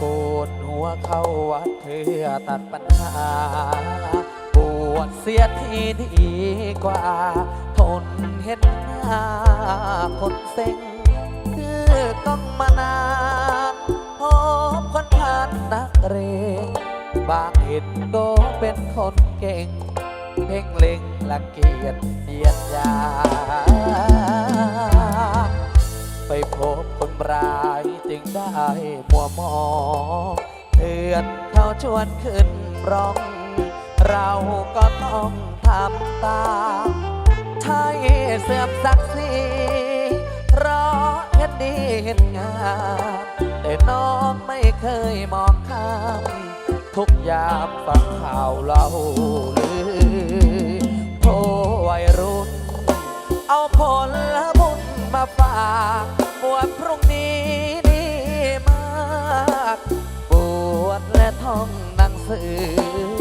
ปวดหัวเข้าวัดเพื่อตัดปัญหา วดเสียทีดีกว่า ทนเห็นหน้าคนเซ็ง คือต้องมานานพบคนผ่านนักเรงบางเห็นก็เป็นคนเก่ง เพ่งเล็งละเกียดเดียดยา ไปพบคนร้ายจึงได้มัวมองเตือนเขาชวนขึ้นร้อง เราก็ต้องทำตามใช่เสื่อมศักดิ์ศรีเพราะเห็นดีเห็นงามแต่น้องไม่เคยมองข้ามทุกยามฟังข่าวเล่าลือโทวัยรุ่น เอาผลละบุญมาฝากบวชพรุ่งนี้ดีมาก บวชและท่องหนังสือ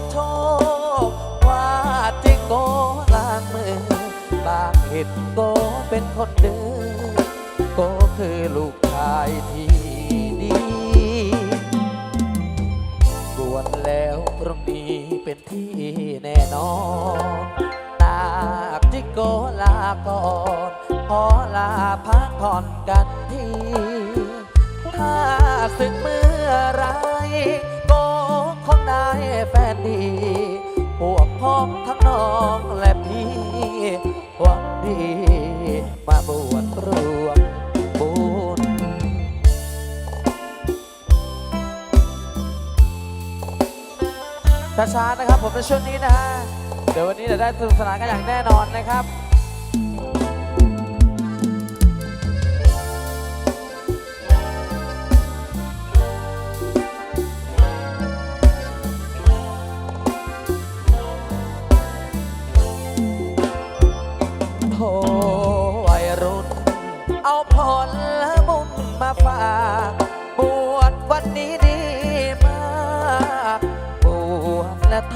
ดโชคว่าจิงโกลางมือบางเห็นโกเป็นคนดื้อโกคือลูกชายที่ดีบวชแล้วพรุ่งนี้เป็นที่แน่นอนนาคจิโกลาก่อนขอลาพักผ่อนกันทีถ้าสึกเมื่อไร ได้แฟนดี พวกพ้องทั้งน้องและพี่หวังดี มาบวชรวมบุญช้าๆนะครับผมในช่วงนี้นะฮะ เดี๋ยววันนี้จะได้สนุกสนานกันอย่างแน่นอนนะครับ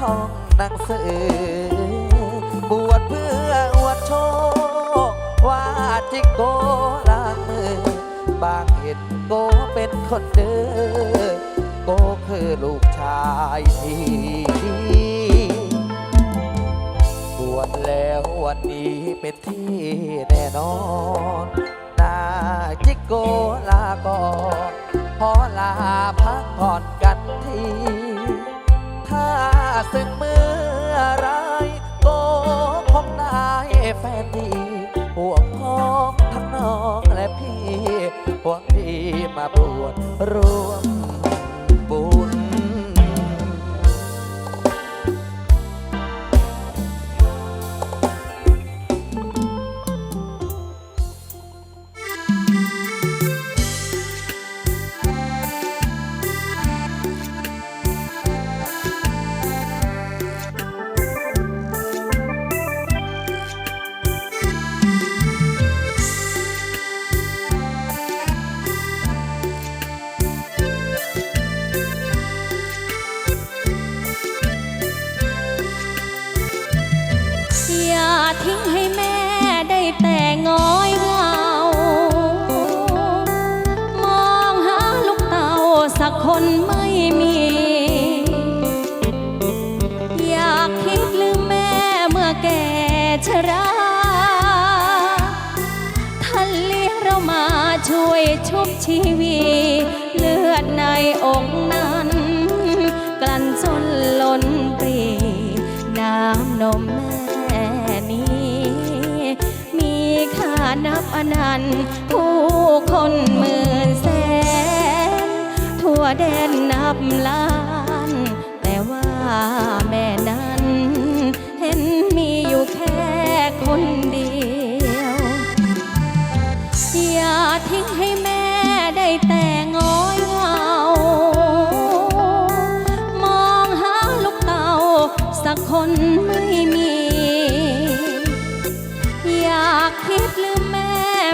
ท่องหนังสือบวชเพื่ออวดโชคว่าจิโกลางมือบางเห็นโกเป็นคนเดือโกคือลูกชายที่ดีบวชแล้ววันนี้เป็นที่แน่นอน มาปวดรวม นล้นปรีน้ำนมแม่นี้ มีค่านับอนันต์ผู้คนหมื่นแสน ทั่วแดนนับล้านแต่ว่า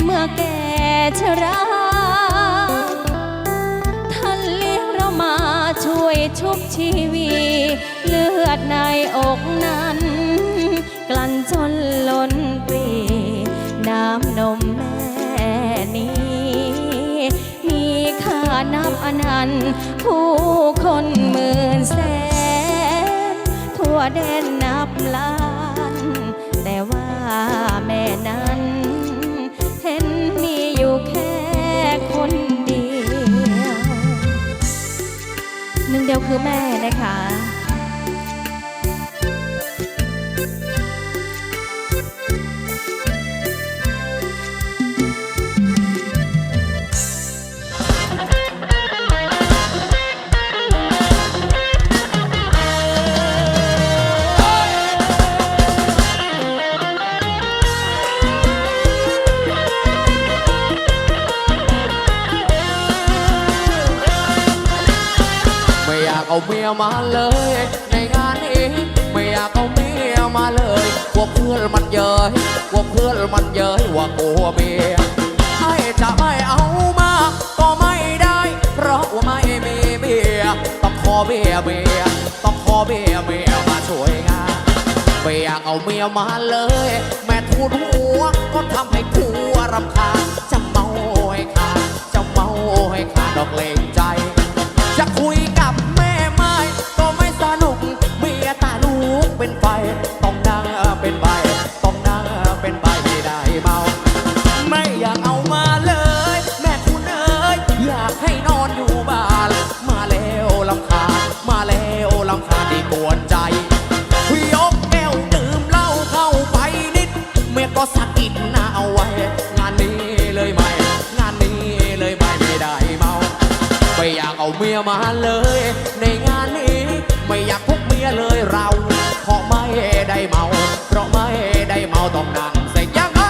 เมื่อแก่ชราท่านเลี้ยงเรามาช่วยชุบชีวีเลือดในอกนั้น กลั่นจนล้นปรีน้ำนมแม่นี้ มีค่านับอนันต์ ผู้คนหมื่นแสน ทั่วแดนนับล้าน แต่ว่าแม่นั้น เดียวคือแม่นะคะ เอาเมียมาเลย ในงานนี้ไม่อยากเอาเมียมาเลยกลัวเพื่อนมันเย้ยกลัวเพื่อนมันเย้ยว่ากลัวเมียให้จะไม่เอามา ก็ไม่ได้ เพราะว่าไม่มีเมียต้องขอเมียเมียต้องขอเมียเมียมาช่วยงานไม่อยากเอาเมียมาเลย แม่ทูลหัวก็ทำให้ผัวรำคาญจะเมาให้ขาดจะเมาให้ขาดดอกเลงใจ จะคุยกับ ไม่อยากเอาเมียมาเลย ในงานนี้ไม่อยากพกเมียเลยเราเพราะไม่ได้เมา เพราะไม่ได้เมาต้องนั่งใส่ยังไง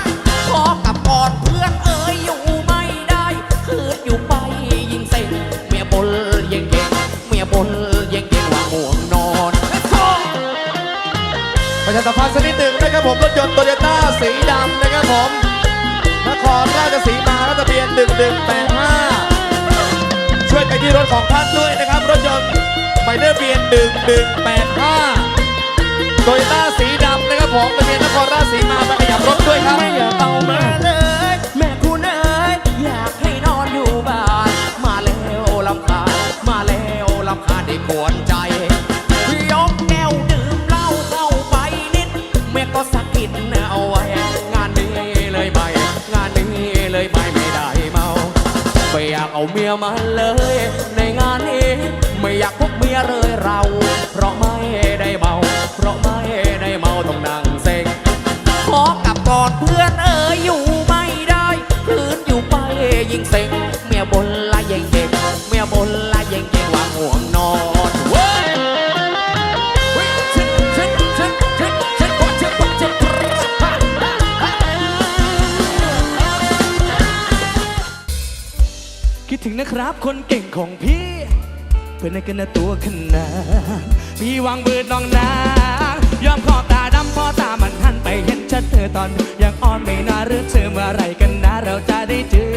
ขอกับก่อนเพื่อนเอ๋ยอยู่ไม่ได้คืนอยู่ไปยิงเซ็งเมียบนยิงเก่งเมียบนยิงเก่งว่าห่วงนอนประชาสัมพันธ์สักนิดหนึ่งนะครับผมรถยนต์โตโยต้าสีดำนะครับผมนครราชสีมาทะเบียน1 1 8ายเลขทะเบียน1185โตโยต้าสีดำนะครับผมทะเบียนนครราชสีมาไปขยับรถด้วยครับไม่อยากเอามาเลย แม่คุณเอ๋ยอยากให้นอนอยู่บ้าน มาแล้วลำคาญมาแล้วลำคาญได้กวนใจ ยกแก้วดื่มเหล้าเข้าไปนิด แม่ก็สะกิดเอาไว้ งานนี้เลยไม่งานนี้เลยไม่ไม่ได้เมาไม่อยากเอาเมียมาเลย ถึงนะครับคนเก่งของพี่ เพื่อนกันนะตัวขนาดพี่วางเบือน้องนายอมขอตาดำพอตามันหันไปเห็นชัดเธอตอน ยังอ่อนไม่น่าเรื่องเธอเมื่อไรกันนะเราจะได้เจอ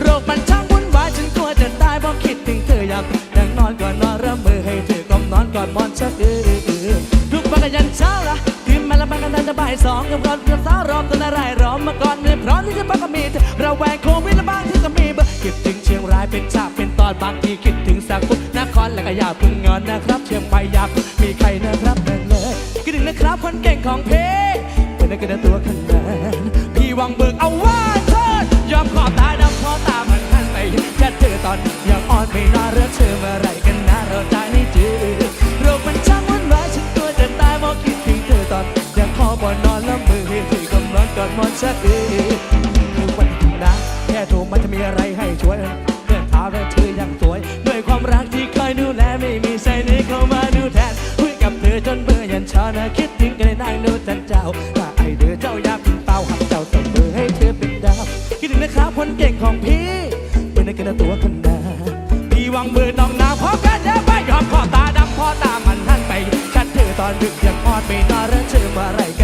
โรคมันช่างวุ่นวายฉันกลัวจะตายเพราะคิดถึงเธออยากนั่งนอนก่อนนอนเริ่มมือให้เธอกลอมนอนก่อนมอนชักเออเอทุกวันกันยันเช้าละตื่นมาแล้วมันกันตั้งแต่บ่ายสองกับก่อนกับสาวรอมตัวอะไรรอมมาก่อนเลยพร้อมที่จะพักกับมีเธอเราแหวกโควิดและบ้างที่ายเป็นฉากเป็นตอนบางทีคิดถึงสักกุนครและก็อยากพึ่งงอนนะครับ เชียงใหม่อยากมีใครนะครับนั่นเลยคิดถึงนะครับคนเก่งของเพเป็นนักกันตัวขนาดพี่วังเบิกเอาว่าเธอยอมขอตาดำเพราะตามันหันไปแค่เธอตอนยังอ่อนไม่น่าเลือกเธอเมื่อไรกันนะเราจะได้เจอโรคมันช่างวุ่นวายฉันตัวจะตายเพราะคิดถึงเธอตอนยังขอบอนนอนแล้วมือให้ถือกำนอนกอดมอนชักเออ คิดถึงกันได้นั่งดูจันเจ้าถ้าไอเดือเจ้าอยากเป็นเต้าหักเจ้าต้องเบอร์ให้เธอเป็นดาว คิดถึงนะครับคนเก่งของพี่เป็นนักระตัวคนนาพี่วางมือน้องนาพอกันเยอะไปยอมขอตาดำพอตามันหันไปชัดเธอตอนดึกยังอ่อนชัน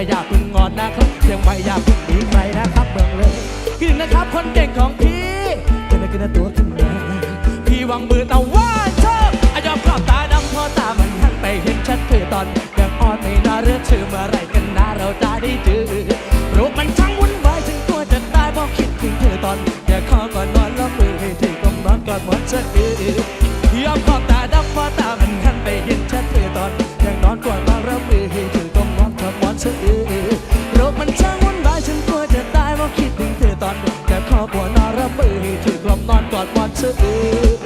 ก็อยากพึ่งงอนนะครับยังไม่อยากพึ่งหนีใครนะครับเมืองเลยคิดถึงนะครับคนเก่งของพี่เป็นอะไรกันนะตัวขึ้นมาพี่วางมือเอาว่าเธออายอมกรอบตาดำเพอตามันหันไปเห็นชัดเธอตอนยังอ่อนไม่น่าเลือกเชื่อเมื่อไรกันนะเราจะได้เจอรูปมันช่างวุ่นวายฉันกลัวจะตายเพราะคิดถึงเธอตอนอยากขอก่อนนอนแล้วมือให้เธอกำนอนก่อนหมอนสะอื้อยอมขอบตาดำเพราะตามันหันไปเห็นชัดเธอตอนอยากนอนก่อนนอน เพราะคิดถึงเธอกขอก่อนนอนแล้วมือให้เธอกำนอนกอนหมอนสะอื้อ